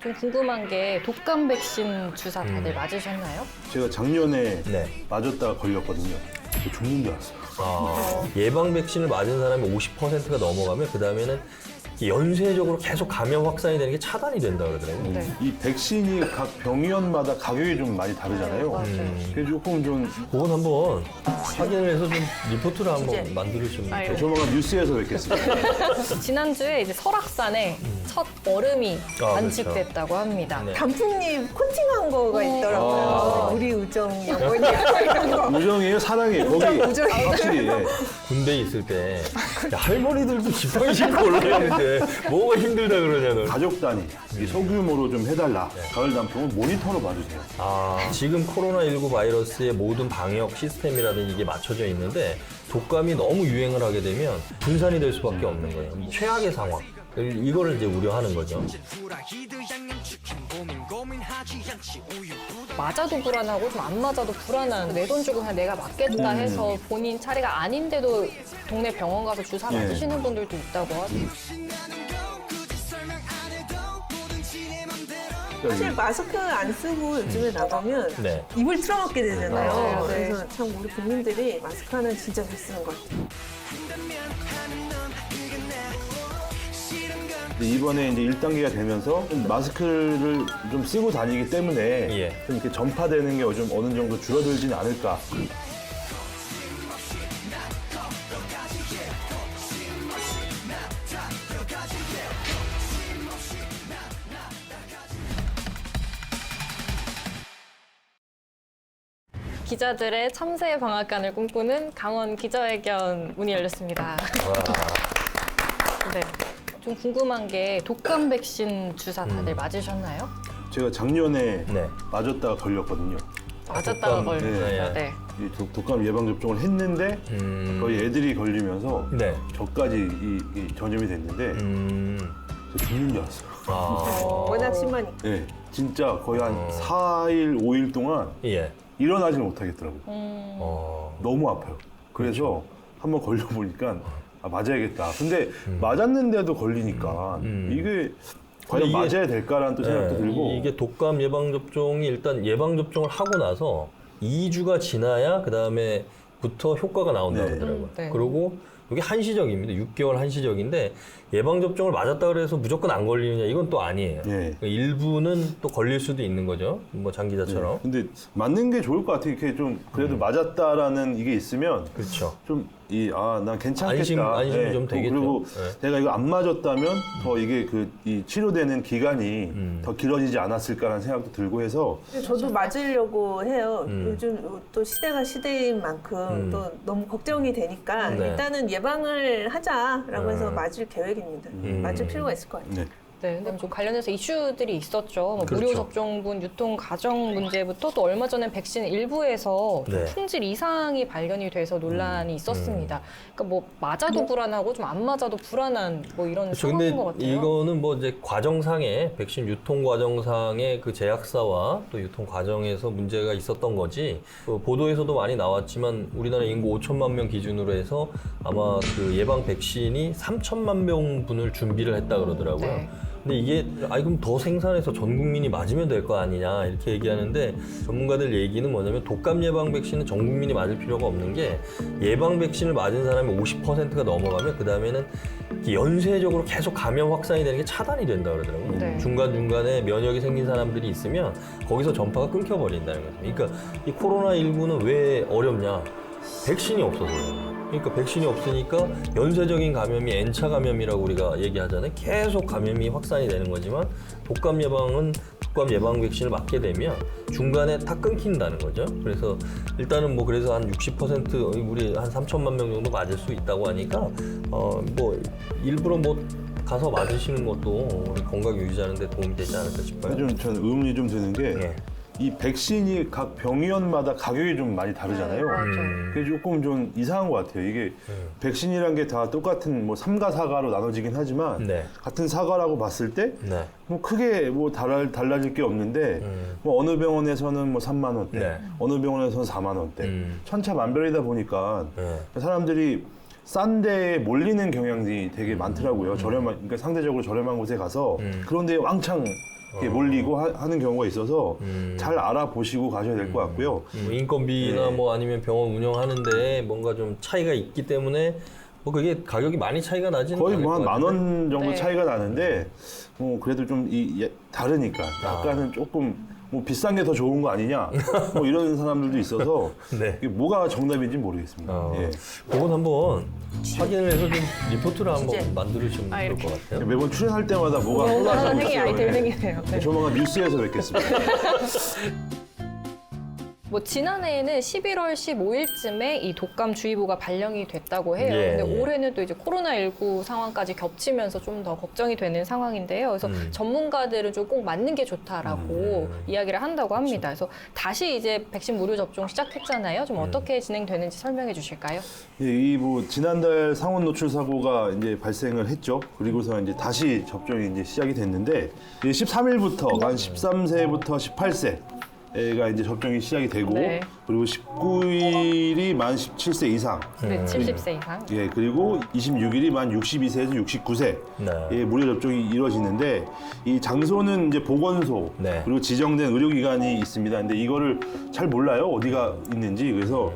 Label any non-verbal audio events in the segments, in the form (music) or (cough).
좀 궁금한 게 독감 백신 주사 다들 음. 맞으셨나요? 제가 작년에 네. 맞았다가 걸렸거든요. 죽는 줄 알았어요. 아, 예방 백신을 맞은 사람이 50%가 넘어가면 그 다음에는 연쇄적으로 계속 감염 확산이 되는 게 차단이 된다 그러더라고요. 네. 이 백신이 각 병원마다 가격이 좀 많이 다르잖아요. 맞아요. 음. 그래서 조금 좀 그건 한번 확인을 해서 좀 리포트를 한번. 만들어주면 아유. 좋죠. 조만간 뉴스에서 뵙겠습니다. (laughs) 지난주에 이제 설악산에 첫 얼음이 음. 아, 관측됐다고 합니다. 네. 단풍잎 코팅한 거가 있더라고요. 아. 우리 우정 뭐냐 이런 거. 우정이에요, 사랑이에요. 거기 우정이에요. 확실히 예. 군대에 있을 때 야, 할머니들도 지팡이 신고 올라가는 데 뭐가 힘들다 그러냐 너. 가족 단위 이 소규모로 좀 해달라. 가을 단풍은 모니터로 봐주세요. 아, 지금 코로나19 바이러스의 모든 방역 시스템이라든지 이게 맞춰져 있는데 독감이 너무 유행을 하게 되면 분산이 될 수밖에 없는 거예요. 이 최악의 상황. 이거를 이제 우려하는 거죠. 맞아도 불안하고 좀 안 맞아도 불안한 내 돈 주고 그냥 내가 맞겠다 음. 해서 본인 차례가 아닌데도 동네 병원 가서 주사 예. 맞으시는 분들도 있다고 하더라고요. 사실 마스크 안 쓰고 요즘에 나가면 네. 입을 틀어막게 되잖아요. 맞아요. 네. 그래서 참 우리 국민들이 마스크 하나 진짜 잘 쓰는 것 같아요. 이번에 이제 1단계가 되면서 마스크를 좀 쓰고 다니기 때문에 예. 좀 이렇게 전파되는 게 좀 어느 정도 줄어들지는 않을까. 기자들의 참새 방앗간을 꿈꾸는 강원 기자회견 문이 열렸습니다. 와, (laughs) 네. 좀 궁금한 게 독감 백신 주사 다들 음. 맞으셨나요? 제가 작년에 네. 맞았다가 걸렸거든요. 맞았다가 독감, 걸렸어요. 네. 네. 이 독- 독감 예방 접종을 했는데 음. 거의 애들이 걸리면서 네. 저까지 이, 이 전염이 됐는데 음. 저 죽는 줄 알았어요. 아. (laughs) 워낙 심하니까. 네, 진짜 거의 한 어. 4일, 5일 동안 예. 일어나지 못하겠더라고요. 음, 어. 너무 아파요. 그래서 그렇죠. 한번 걸려보니까 아, 맞아야겠다. 근데 맞았는데도 걸리니까 음. 이게 과연 이게- 맞아야 될까라는 또 생각도 네, 들고 이게 독감 예방 접종이 일단 예방 접종을 하고 나서 2주가 지나야 그 다음에 부터 효과가 나온다 네. 그러더라고요. 음, 네. 그리고 이게 한시적입니다. 6개월 한시적인데 예방 접종을 맞았다 그래서 무조건 안 걸리느냐 이건 또 아니에요. 네. 일부는 또 걸릴 수도 있는 거죠. 뭐 장 기자처럼. 근데 맞는 게 좋을 것 같아요. 이렇게 좀 그래도 맞았다라는 이게 있으면 그렇죠. 좀 이아난 괜찮겠다. 안심- 안심이 네. 좀또 되겠죠. 그리고 네. 내가 이거 안 맞았다면 더 이게 그 이 치료되는 기간이 음. 더 길어지지 않았을까라는 생각도 들고 해서 저도 맞으려고 해요. 음. 요즘 또 시대가 시대인 만큼 음. 또 너무 걱정이 되니까 네. 일단은 예방을 하자라고 해서 음. 맞을 계획입니다. 음. 맞을 필요가 있을 것 같아요. 네. 네, 근데 좀 관련해서 이슈들이 있었죠. 뭐 무료 그렇죠. 접종분 유통 과정 문제부터 또 얼마 전에 백신 일부에서 좀 네. 품질 이상이 발견이 돼서 논란이 있었습니다. 그러니까 뭐 맞아도 불안하고 좀 안 맞아도 불안한 뭐 이런 그렇죠. 근데 상황인 것 같아요. 이거는 뭐 이제 과정상에 백신 유통 과정상의 그 제약사와 또 유통 과정에서 문제가 있었던 거지. 그 보도에서도 많이 나왔지만 우리나라 인구 5천만 명 기준으로 해서 아마 그 예방 백신이 3천만 명 분을 준비를 했다 그러더라고요. 네. 근데 이게 아이 그럼 더 생산해서 전 국민이 맞으면 될 거 아니냐 이렇게 얘기하는데 전문가들 얘기는 뭐냐면 독감 예방 백신은 전 국민이 맞을 필요가 없는 게 예방 백신을 맞은 사람이 50%가 넘어가면 그 다음에는 연쇄적으로 계속 감염 확산이 되는 게 차단이 된다 그러더라고요. 네. 중간 중간에 면역이 생긴 사람들이 있으면 거기서 전파가 끊겨버린다는 거죠. 그러니까 이 코로나 19는 왜 어렵냐? 백신이 없어서요. 그러니까 백신이 없으니까 연쇄적인 감염이 N차 감염이라고 우리가 얘기하잖아요. 계속 감염이 확산이 되는 거지만 독감 예방은 독감 예방 백신을 맞게 되면 중간에 다 끊긴다는 거죠. 그래서 일단은 뭐 그래서 한 60% 우리 한 3천만 명 정도 맞을 수 있다고 하니까 어 뭐 일부러 뭐 가서 맞으시는 것도 우리 건강 유지하는 데 도움이 되지 않을까 싶어요. 좀 저는 의문이 좀 드는 게 예. 이 백신이 각 병원마다 가격이 좀 많이 다르잖아요. 음. 그게 조금 좀 이상한 것 같아요. 이게 백신이란 게 다 똑같은 뭐 삼가 사가로 나눠지긴 하지만 네. 같은 사과라고 봤을 때 네. 뭐 크게 뭐 달라, 달라질 게 없는데 음. 뭐 어느 병원에서는 뭐 3만 원대, 네. 어느 병원에서는 4만 원대, 음. 천차만별이다 보니까 네. 사람들이 싼 데에 몰리는 경향이 되게 음. 많더라고요. 저렴한, 그러니까 상대적으로 저렴한 곳에 가서 그런 데에 왕창 이렇게 몰리고 하, 는 경우가 있어서 음. 잘 알아보시고 가셔야 될 것 같고요. 뭐 인건비나 네. 뭐 아니면 병원 운영하는데 뭔가 좀 차이가 있기 때문에 뭐 그게 가격이 많이 차이가 나지는 거의 뭐한것 만. 원 정도 네. 차이가 나는데 뭐 그래도 좀 이 다르니까 아. 약간은 조금 뭐 비싼 게 더 좋은 거 아니냐 (laughs) 뭐 이런 사람들도 있어서 네. 이게 뭐가 정답인지 모르겠습니다. 어, 예. 그건 한번 확인을 해서 좀 리포트를 한번. 만들어주면 아, 좋을. 것 같아요. 매번 출연할 때마다 뭐가 있어요. 아이템이 예. 생기네요. 네. 조만간 뉴스에서 뵙겠습니다. (laughs) 뭐 지난해에는 11월 15일쯤에 이 독감 주의보가 발령이 됐다고 해요. 예, 근데 예. 올해는 또 이제 코로나19 상황까지 겹치면서 좀 더 걱정이 되는 상황인데요. 그래서 음. 전문가들은 좀 꼭 맞는 게 좋다라고 음. 이야기를 한다고 합니다. 그래서 다시 이제 백신 무료 접종 시작했잖아요. 좀 어떻게 진행되는지 설명해 주실까요? 예, 이뭐 지난달 상온 노출 사고가 이제 발생을 했죠. 그리고서 이제 다시 접종이 이제 시작이 됐는데 13일부터 만 13세부터 18세 가 이제 접종이 시작이 되고 네. 그리고 19일이 만 17세 이상 네, 70세 이상. 예, 그리고 26일이 만 62세에서 69세 네. 예, 무료 접종이 이루어지는데 이 장소는 이제 보건소 네. 그리고 지정된 의료기관이 있습니다. 근데 이거를 잘 몰라요 어디가 있는지 그래서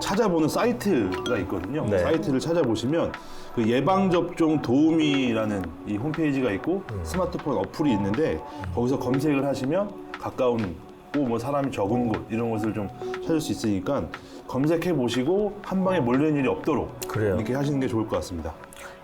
찾아보는 사이트가 있거든요. 네. 사이트를 찾아보시면 그 예방 접종 도우미라는 이 홈페이지가 있고 음. 스마트폰 어플이 있는데 거기서 검색을 하시면 가까운 곳, 뭐 사람이 적은 곳 이런 것을 좀 찾을 수 있으니까 검색해 보시고 한 방에 몰리는 일이 없도록 그래요. 이렇게 하시는 게 좋을 것 같습니다.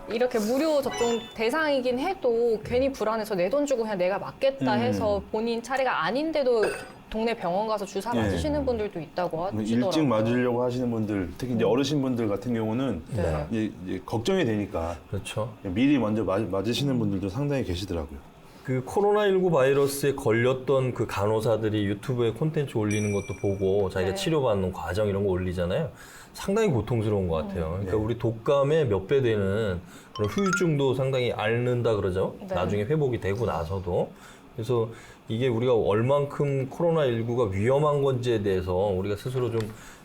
이렇게 무료 접종 대상이긴 해도 괜히 불안해서 내 돈 주고 그냥 내가 맞겠다 음. 해서 본인 차례가 아닌데도 동네 병원 가서 주사 예. 맞으시는 분들도 있다고 하시더라고요. 일찍 맞으려고 하시는 분들, 특히 이제 어르신분들 같은 경우는 네. 이제, 이제 걱정이 되니까 그렇죠. 미리 먼저 맞, 맞으시는 분들도 상당히 계시더라고요. 그 코로나19 바이러스에 걸렸던 그 간호사들이 유튜브에 콘텐츠 올리는 것도 보고 자기가 네. 치료받는 과정 이런 거 올리잖아요. 상당히 고통스러운 것 같아요. 그러니까 네. 우리 독감의 몇 배 되는 그런 후유증도 상당히 앓는다 그러죠. 네. 나중에 회복이 되고 나서도. 그래서 이게 우리가 얼만큼 코로나19가 위험한 건지에 대해서 우리가 스스로 좀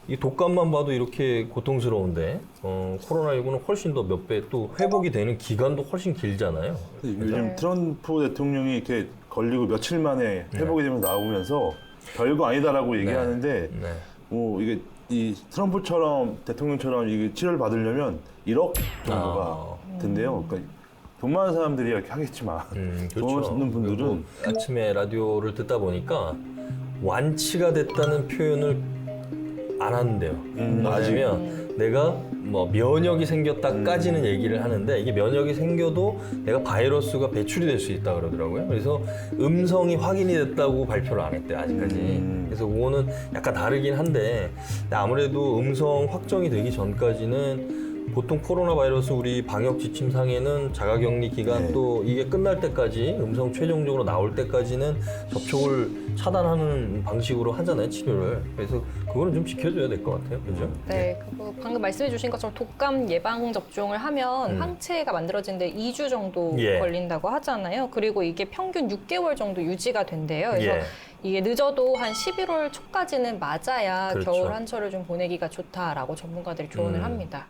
이 독감만 봐도 이렇게 고통스러운데 어, 코로나19는 훨씬 더 몇 배 또 회복이 되는 기간도 훨씬 길잖아요. 요즘 네. 트럼프 대통령이 이렇게 걸리고 며칠 만에 회복이 되면서 나오면서 별거 아니다라고 얘기하는데 네. 뭐 이게 이 트럼프처럼 대통령처럼 이게 치료를 받으려면 1억 정도가 아. 든대요. 그러니까 돈 많은 사람들이 이렇게 하겠지만 음, (laughs) 돈 없는 분들은 아침에 라디오를 듣다 보니까 완치가 됐다는 표현을 안. 음, 왜냐면 내가 뭐 면역이 생겼다까지는 얘기를 하는데 이게 면역이 생겨도 내가 바이러스가 배출이 될 수 있다 그러더라고요. 그래서 음성이 확인이 됐다고 발표를 안 했대요 아직까지. 음. 그래서 그거는 약간 다르긴 한데 근데 아무래도 음성 확정이 되기 전까지는 보통 코로나 바이러스 우리 방역 지침상에는 자가격리 기간 네. 또 이게 끝날 때까지 음성 최종적으로 나올 때까지는 접촉을 차단하는 방식으로 하잖아요 치료를 그래서 그거는 좀 지켜줘야 될 것 같아요 그죠? 네, 그리고 방금 말씀해 주신 것처럼 독감 예방 접종을 하면 음. 항체가 만들어지는데 2주 정도 예. 걸린다고 하잖아요. 그리고 이게 평균 6개월 정도 유지가 된대요. 그래서 예. 이게 늦어도 한 11월 초까지는 맞아야 그렇죠. 겨울 한철을 좀 보내기가 좋다라고 전문가들이 조언을 음. 합니다.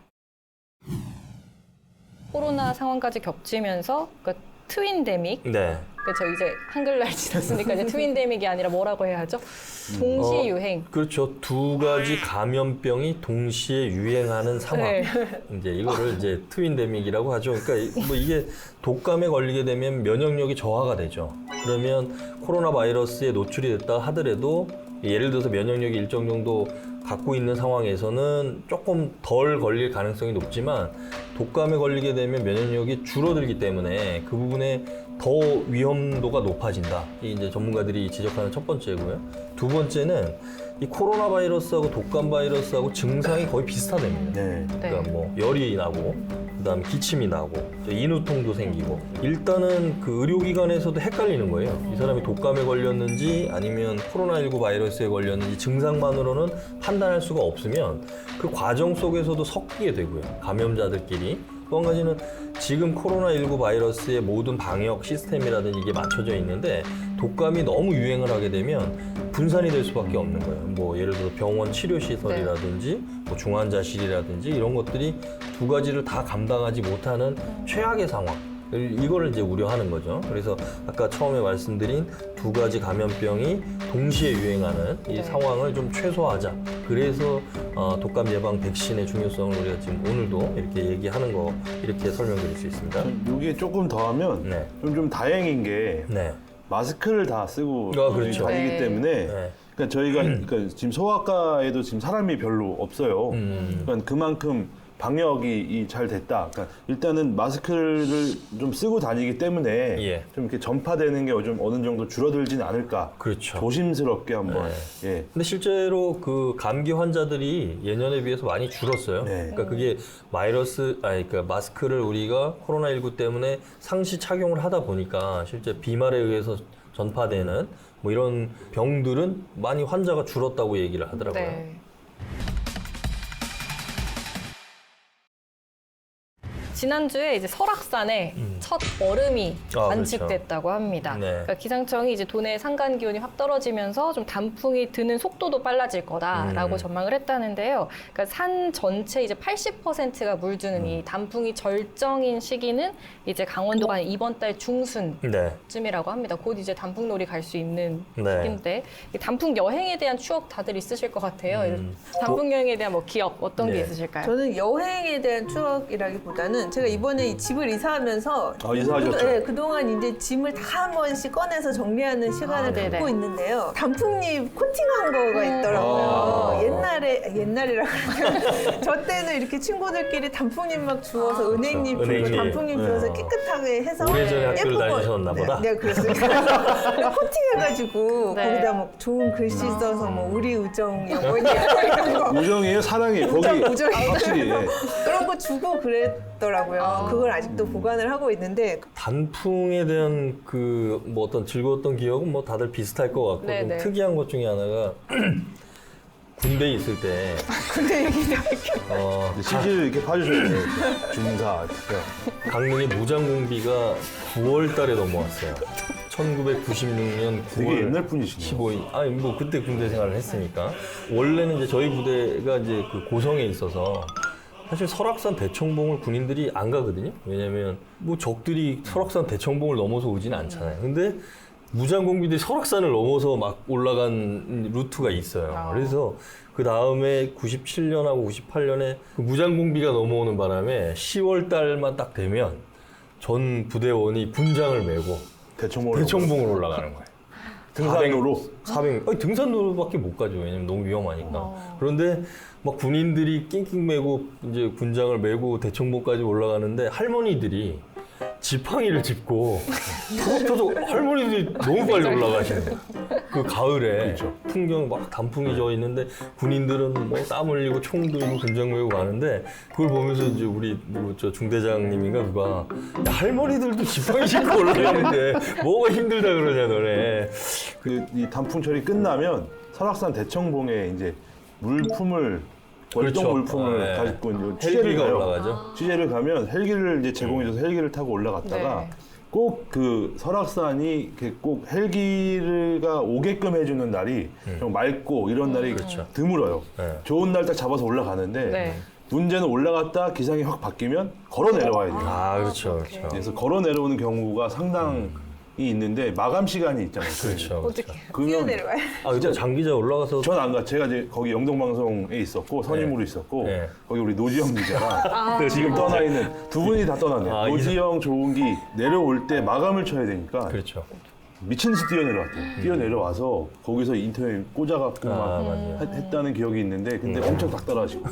코로나 상황까지 겹치면서 그 트윈데믹 네. 그렇죠 이제 한글날 (laughs) 지났으니까 이제 트윈데믹이 아니라 뭐라고 해야 하죠? 동시 유행. 그렇죠 두 가지 감염병이 동시에 유행하는 상황 네. 이제 이거를 이제 트윈데믹이라고 하죠. 그러니까 이- 뭐 이게 독감에 걸리게 되면 면역력이 저하가 되죠. 그러면 코로나 바이러스에 노출이 됐다 하더라도 예를 들어서 면역력이 일정 정도 갖고 있는 상황에서는 조금 덜 걸릴 가능성이 높지만 독감에 걸리게 되면 면역력이 줄어들기 때문에 그 부분에 더 위험도가 높아진다. 이 이제 전문가들이 지적하는 첫 번째고요. 두 번째는 이 코로나 바이러스하고 독감 바이러스하고 증상이 거의 비슷하답니다. 네. 그러니까 뭐 열이 나고 그다음에 기침이 나고 또 인후통도 생기고 일단은 그 의료기관에서도 헷갈리는 거예요. 이 사람이 독감에 걸렸는지 아니면 코로나19 바이러스에 걸렸는지 증상만으로는 판단할 수가 없으면 그 과정 속에서도 섞이게 되고요. 감염자들끼리 또 한 가지는 지금 코로나19 바이러스의 모든 방역 시스템이라든지 이게 맞춰져 있는데 독감이 너무 유행을 하게 되면 분산이 될 수밖에 없는 거예요. 뭐 예를 들어 병원 치료 시설이라든지 뭐 중환자실이라든지 이런 것들이 두 가지를 다 감당하지 못하는 최악의 상황. 이거를 이제 우려하는 거죠. 그래서 아까 처음에 말씀드린 두 가지 감염병이 동시에 유행하는 이 네. 상황을 좀 최소화하자. 그래서 어, 독감 예방 백신의 중요성을 우리가 지금 오늘도 이렇게 얘기하는 거 이렇게 설명드릴 수 있습니다. 여기에 조금 더하면 네. 좀, 좀 다행인 게 네. 마스크를 다 쓰고 아, 그렇죠. 다니기 네. 때문에 네. 그러니까 저희가 그러니까 지금 소아과에도 지금 사람이 별로 없어요. 음. 그러니까 그만큼 방역이 이잘 됐다. 그러니까 일단은 마스크를 좀 쓰고 다니기 때문에 예. 좀 이렇게 전파되는 게 좀 어느 정도 줄어들지는 않을까. 그렇죠. 조심스럽게 한번 예. 근데 실제로 그 감기 환자들이 예년에 비해서 많이 줄었어요. 네. 그러니까 그게 바이러스, 아니, 그러니까 마스크를 우리가 코로나 19 때문에 상시 착용을 하다 보니까 실제 비말에 의해서 전파되는 뭐 이런 병들은 많이 환자가 줄었다고 얘기를 하더라고요. 네. 지난주에 이제 설악산에 첫 얼음이 음. 아, 관측됐다고 합니다. 네. 그러니까 기상청이 이제 도내 산간 기온이 확 떨어지면서 좀 단풍이 드는 속도도 빨라질 거다라고 음. 전망을 했다는데요. 그러니까 산 전체 이제 80%가 물드는 음. 이 단풍이 절정인 시기는 이제 강원도가 이번 달 중순 네. 쯤이라고 합니다. 곧 이제 단풍놀이 갈 수 있는 네. 시기인데 이 단풍 여행에 대한 추억 다들 있으실 것 같아요. 음. 단풍 여행에 대한 뭐 기억 어떤 게 네. 있으실까요? 저는 여행에 대한 추억이라기보다는 제가 이번에 이 집을 이사하면서 아, 이사하셨죠? 그, 네, 그동안 이제 짐을 다 한 번씩 꺼내서 정리하는 시간을 아, 네네. 갖고 있는데요. 단풍잎 코팅한 거가 있더라고요. 아. 옛날에 옛날이라 그러면 (laughs) 저 때는 이렇게 친구들끼리 단풍잎 막 주워서 은행잎 그렇죠. 주고 은행잎. 단풍잎 네. 주워서 깨끗하게 해서 오래전에 학교를 예쁜 거- 다니셨나 네, 보다. 네, 그렇습니다. 그래서 코팅해가지고 네. 거기다 뭐 좋은 글씨 써서 뭐 우리 우정 영원히 이런 거 우정이에요, 사랑이에요. 거기 우정이에요. 확실히 예. 그런 거 주고 그랬더라고요. 그걸 아직도 보관을 하고 있는데 단풍에 대한 그 뭐 어떤 즐거웠던 기억은 뭐 다들 비슷할 것 같고 네, 좀 네. 특이한 것 중에 하나가 (clears throat) 군대에 있을 때 (laughs) 근데 얘기가 어, CG를 이렇게 봐주셔야 돼요. 중사. 강릉의 무장공비가 9월 달에 넘어왔어요. 1996년 9월 되게 옛날 분이시네요. 15일. 아니 뭐 그때 군대 생활을 했으니까 원래는 이제 저희 부대가 이제 그 고성에 있어서 사실 설악산 대청봉을 군인들이 안 가거든요. 왜냐면 뭐 적들이 설악산 대청봉을 넘어서 오지는 않잖아요. 근데 무장공비들이 설악산을 넘어서 막 올라간 루트가 있어요. 아. 그래서 그 다음에 97년하고 98년에 그 무장공비가 넘어오는 바람에 10월 달만 딱 되면 전 부대원이 분장을 메고 대청봉으로 대청봉을 올라가는 거예요. 등산로로 400, 아니, 등산로밖에 못 가죠. 왜냐면 너무 위험하니까. 그런데 막 군인들이 낑낑 메고 이제 군장을 메고 대청봉까지 올라가는데 할머니들이 지팡이를 짚고 (laughs) 토독토독 할머니들이 너무 빨리 올라가시는 거예요. 그 가을에 풍경 막 단풍이 져 있는데 군인들은 뭐 땀 흘리고 총 들고 군장 메고 가는데 그걸 보면서 이제 우리 뭐 저 중대장님인가 누가 야, 할머니들도 지팡이 짚고 (laughs) 올라가는데 뭐가 힘들다 그러냐 너네. 그 이 단풍철이 끝나면 설악산 대청봉에 이제 물품을 월동 그렇죠. 물품을 아, 네. 가지고 이제 취재를 헬기가 가요. 올라가죠. 취재를 가면 헬기를 이제 제공해줘서 헬기를 타고 올라갔다가 네. 꼭 그 설악산이 이렇게 꼭 헬기가 오게끔 해주는 날이 좀 맑고 이런 날이 그렇죠. 드물어요. 네. 좋은 날 딱 잡아서 올라가는데 네. 문제는 올라갔다 기상이 확 바뀌면 걸어 내려와야 돼요. 아 그렇죠 그렇죠. 그래서 걸어 내려오는 경우가 상당히 있는데 마감 시간이 있잖아요. 그렇죠. 어떻게? 그러면 뛰어내려와요. 아 진짜 장기자 올라가서 전 안 가. 제가 이제 거기 영동방송에 있었고 선임으로 있었고 네. 거기 우리 노지영 기자가 (laughs) 지금 떠나 있는 두 분이 다 떠났네요. 아, 노지영, 조은기 내려올 때 마감을 쳐야 되니까 그렇죠. 미친 듯이 뛰어내려왔대 요. 뛰어내려와서 거기서 인터넷 꽂아갖고 아, 막. 했- 했다는 기억이 있는데 근데 음. 엄청 닥달하시고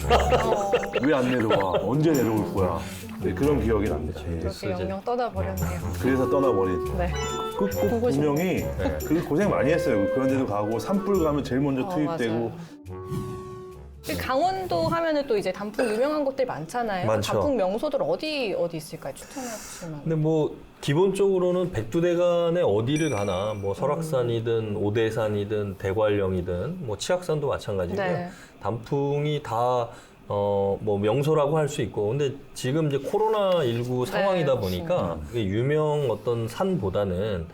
왜 안 내려와? 언제 내려올 거야? 네, 그런 기억이 납니다. 예. 그렇게 영영 떠나버렸네요. 그래서 떠나버린. 네. 그, 보고 싶- 분명히 그 고생 많이 했어요. 그런 데도 가고 산불 가면 제일 먼저 어, 투입되고 맞아요. 근데 강원도 하면은 또 이제 단풍 유명한 곳들 많잖아요. 많죠. 단풍 명소들 어디 어디 있을까요? 추천하실 만한. 근데 뭐 기본적으로는 백두대간에 어디를 가나 뭐 설악산이든 오대산이든 대관령이든 뭐 치악산도 마찬가지고요. 네. 단풍이 다 어, 뭐 명소라고 할 수 있고. 근데 지금 이제 코로나19 상황이다 네, 보니까 그 유명 어떤 산보다는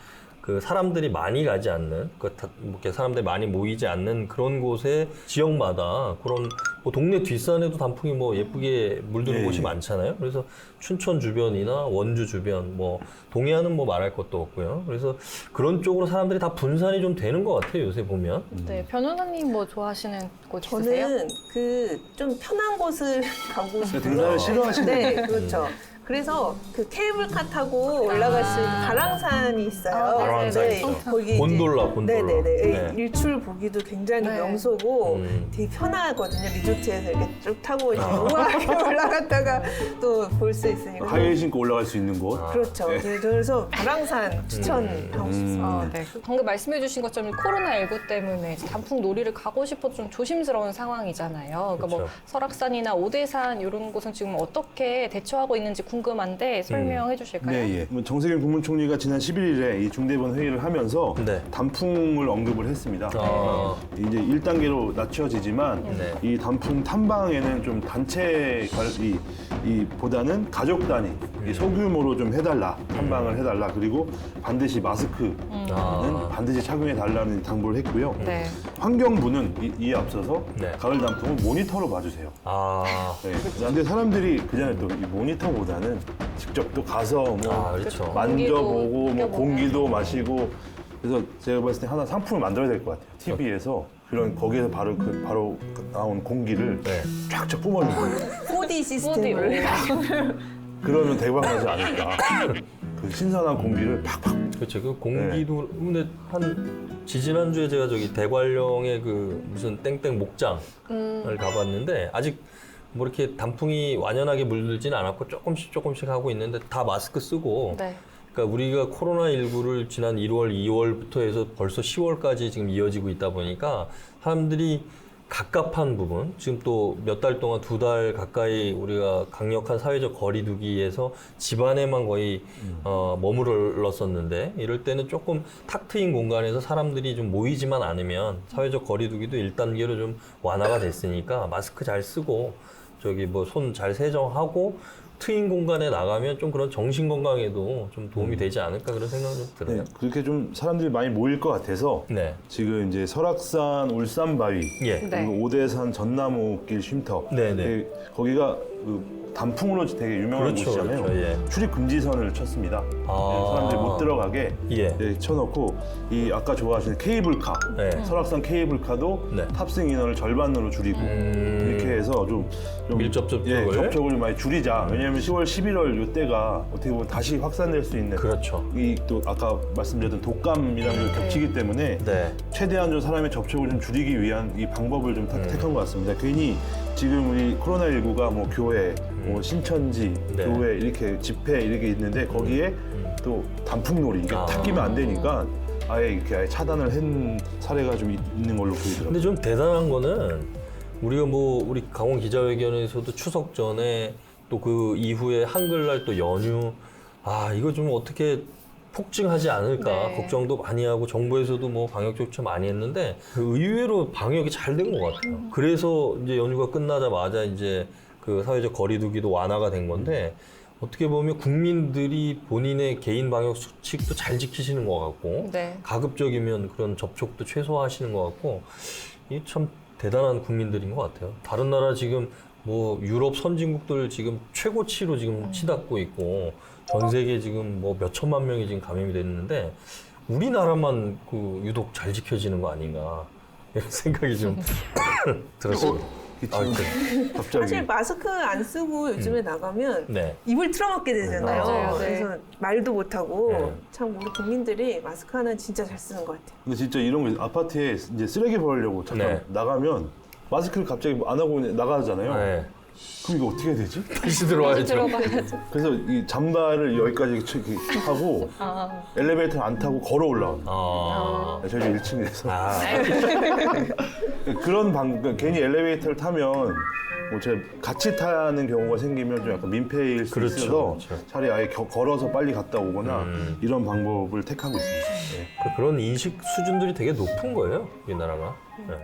그그 사람들이 많이 가지 않는 그 다- 뭐 이렇게 사람들이 많이 모이지 않는 그런 곳에 지역마다 그런 뭐 동네 뒷산에도 단풍이 뭐 예쁘게 물드는 예, 곳이 예. 많잖아요. 그래서 춘천 주변이나 원주 주변 뭐 동해안은 뭐 말할 것도 없고요. 그래서 그런 쪽으로 사람들이 다 분산이 좀 되는 것 같아요. 요새 보면. 네, 변호사님 뭐 좋아하시는 곳 있으세요? 저는 그 좀 편한 곳을 (laughs) 가고 싶어요. 등산을 싫어하시는 네, 그렇죠. 그래서 그 케이블카 타고 올라갈 수 있는 가랑산이 있어요. 아, 가랑산 네, 있죠. 거기 이제- 곤돌라, 곤돌라. 네네네. 네. 일출 보기도 굉장히 네. 명소고 음. 되게 편하거든요. 리조트에서 이렇게 쭉 타고 이제 우아하게 (laughs) 올라갔다가 또 볼 수 있으니까. 하이힐 신고 올라갈 수 있는 곳. 그렇죠. 네. 네, 그래서 가랑산 추천하고 싶습니다. 아, 네. 방금 말씀해주신 것처럼 코로나19 때문에 이제 단풍 놀이를 가고 싶어도 좀 조심스러운 상황이잖아요. 그러니까 뭐 그렇죠. 설악산이나 오대산 이런 곳은 지금 어떻게 대처하고 있는지 궁금 한데 설명해 주실까요? 네, 예. 뭐 정세균 국무총리가 지난 11일에 이 중대본 회의를 하면서 네. 단풍을 언급을 했습니다. 아. 이제 1단계로 낮춰지지만 네. 이 단풍 탐방에는 좀 단체 관리 이 보다는 가족 단위 이 소규모로 좀 해달라 탐방을 해달라 그리고 반드시 마스크는 아. 반드시 착용해 달라는 당부를 했고요. 네. 환경부는 이, 이에 앞서서 네. 가을 단풍을 모니터로 봐주세요. 아, 네. 근데 사람들이 그전에 또이 모니터보다는 직접 또 가서 뭐 아 그렇죠. 만져보고 뭐 느껴보면. 공기도 마시고 그래서 제가 봤을 때 하나 상품을 만들어야 될 것 같아요. TV에서 그런 거기에서 바로 그 바로 나온 공기를 네. 쫙쫙 뿜어주는 거예요. 4D 어디 시스템을. 그러면 대박 나지 않을까. 그 신선한 공기를 팍팍. 그렇죠. 그 공기도 근데 한 지지난 주에 제가 저기 대관령의 그 무슨 땡땡 목장을 가봤는데 아직 뭐 이렇게 단풍이 완연하게 물들지는 않았고 조금씩 조금씩 하고 있는데 다 마스크 쓰고 네. 그러니까 우리가 코로나 19를 지난 1월, 2월부터 해서 벌써 10월까지 지금 이어지고 있다 보니까 사람들이 갑갑한 부분, 지금 또 몇 달 동안 두 달 가까이 우리가 강력한 사회적 거리두기에서 집안에만 거의 어, 머물렀었는데 이럴 때는 조금 탁 트인 공간에서 사람들이 좀 모이지만 않으면 사회적 거리두기도 1단계로 좀 완화가 됐으니까 마스크 잘 쓰고 저기 뭐 손 잘 세정하고 트인 공간에 나가면 좀 그런 정신 건강에도 좀 도움이 되지 않을까 그런 생각이 좀 들어요. 네, 그렇게 좀 사람들이 많이 모일 것 같아서 네. 지금 이제 설악산 울산바위 예. 네. 그리고 오대산 전나무길 쉼터 네, 네. 되게 거기가 그 단풍으로 되게 유명한 그렇죠, 곳이잖아요. 그렇죠, 예. 출입 금지선을 쳤습니다. 아. 네, 사람들이 못 들어가게 예. 네, 쳐놓고 이 아까 좋아하시는 케이블카, 네. 설악산 케이블카도 네. 탑승 인원을 절반으로 줄이고 음. 이렇게 해서 좀, 좀 밀접 접촉을? 예, 접촉을 좀 많이 줄이자. 왜냐하면 10월, 11월 이때가 어떻게 보면 다시 확산될 수 있는 그렇죠. 이 또 아까 말씀드렸던 독감이랑 좀 겹치기 때문에 네. 최대한 좀 사람의 접촉을 좀 줄이기 위한 이 방법을 좀 음. 택- 택한 것 같습니다. 괜히 지금 우리 코로나19가 뭐 교회, 뭐 신천지, 음. 네. 교회 이렇게 집회 이렇게 있는데 거기에 또 단풍놀이 이게 아. 탁 끼면 안 되니까 아예 이렇게 아예 차단을 한 사례가 좀 있- 있는 걸로 보이더라고요. 근데 좀 대단한 거는 우리가 뭐 우리 강원 기자회견에서도 추석 전에 또 그 이후에 한글날 또 연휴 아 이거 좀 어떻게 폭증하지 않을까 네. 걱정도 많이 하고 정부에서도 뭐 방역 조치 많이 했는데 그 의외로 방역이 잘 된 것 같아요. 그래서 이제 연휴가 끝나자마자 이제 그 사회적 거리두기도 완화가 된 건데 어떻게 보면 국민들이 본인의 개인 방역 수칙도 잘 지키시는 것 같고 네. 가급적이면 그런 접촉도 최소화하시는 것 같고 이 참 대단한 국민들인 것 같아요. 다른 나라 지금 뭐 유럽 선진국들 지금 최고치로 지금 치닫고 있고 전 세계 지금 뭐 몇 천만 명이 지금 감염이 됐는데 우리나라만 그 유독 잘 지켜지는 거 아닌가 이런 (laughs) 생각이 좀 (coughs) 들었어요. 이게 아, 지금 갑자기 사실 마스크 안 쓰고 요즘에 나가면 네. 입을 틀어막게 되잖아요. 맞아요, 네. 그래서 말도 못하고 네. 참 우리 국민들이 마스크 하나는 진짜 잘 쓰는 것 같아요. 근데 진짜 이런 거 아파트에 이제 쓰레기 버리려고 잠깐 네. 나가면 마스크를 갑자기 안 하고 나가잖아요. 네. 그럼 이거 어떻게 해야 되지? 다시 들어와야죠. 들어가야죠. 그래서 이 잠바를 여기까지 이렇게 하고 아, 엘리베이터 안 타고 걸어 올라옵니다. 아. 저희 집 1층에서 아. (laughs) 그런 방 그러니까 괜히 엘리베이터를 타면 뭐 제가 같이 타는 경우가 생기면 좀 약간 민폐일 수 그렇죠, 있어서 그렇죠. 차라리 아예 겨- 걸어서 빨리 갔다 오거나 음. 이런 방법을 택하고 있습니다. 네. 그- 그런 인식 수준들이 되게 높은 거예요, 우리나라가. 네.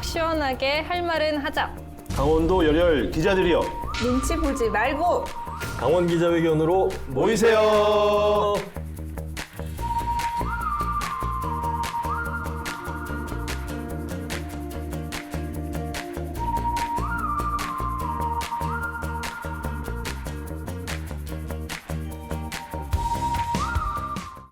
속 시원하게 할 말은 하자. 강원도 열혈 기자들이여 눈치 보지 말고 강원 기자회견으로 모이세요.